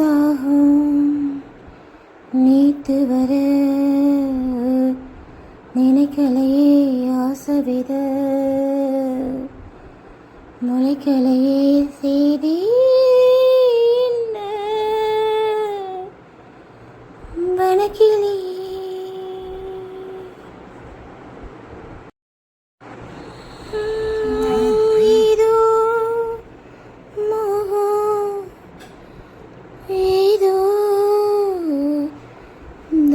தாகம் நீத்து வர நினைக்கலையே ஆசவித முளைக்கலையே செய்தி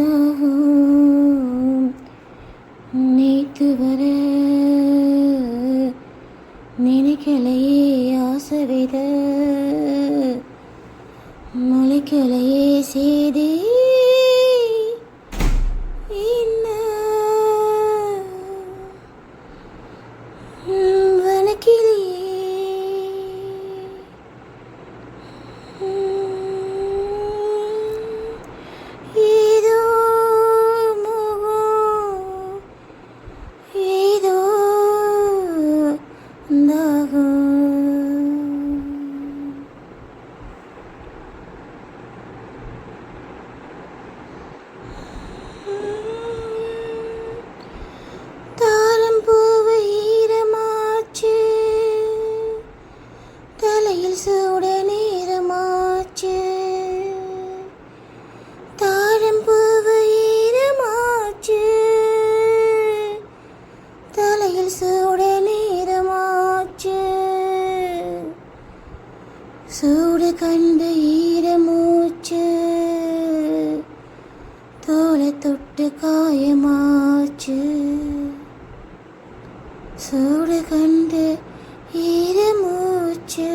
தாகம் நேத்து வர நினைக்கலையே ஆசை வித முளைக்கலையே செய்தே சூடு கண்டு ஈர மூச்சு தோலை தொட்டு காயமாச்சு. சூடு கண்டு ஈர மூச்சு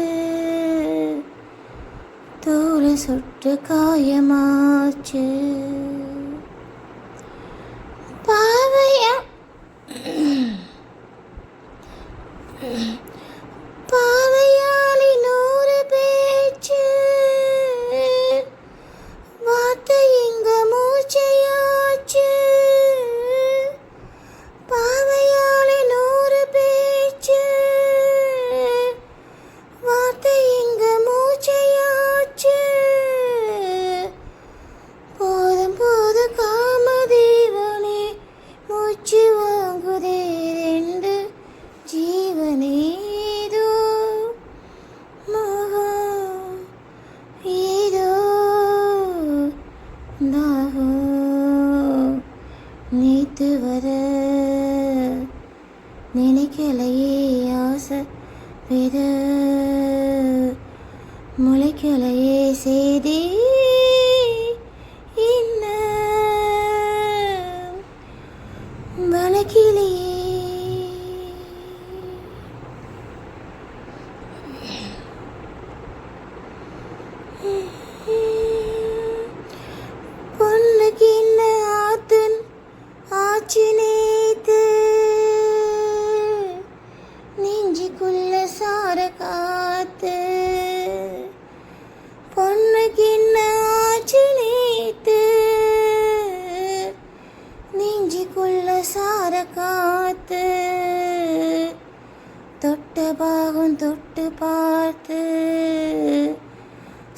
தோலை சுட்டு காயமாச்சு. மூச்சு வாங்குதே ரெண்டு ஜீவனேதோ. மோகம் ஏதோ தாகம் நேத்து வர நினைக்கலையே ஆசை வித முளைக்கலையே செய்தே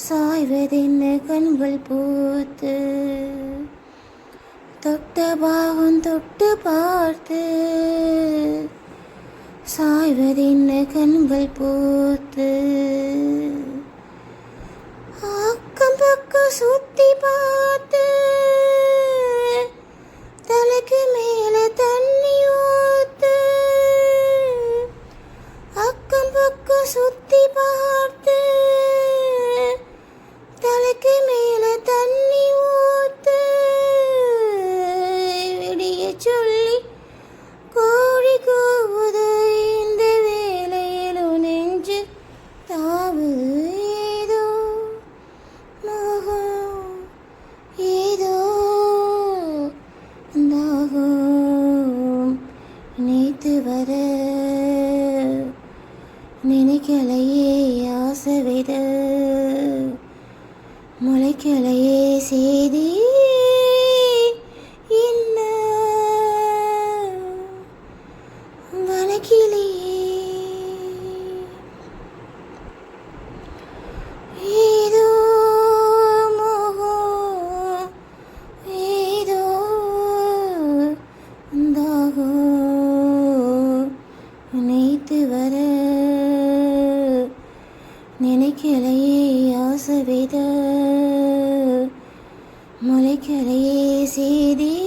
சாய்வதென்ன கண்கள் பூத்து தொட்ட பாகம் தொட்டு பார்த்து சாய்வதென்ன கண்கள் பூத்து. அக்கம் பக்கம் சுத்தி பார்த்து தலைக்கு நினைக்கலையே ஆசை விட முளைக்கலையே செய்தி முளைக்கலையே ஆசை வித முளைக்கலையே செய்தி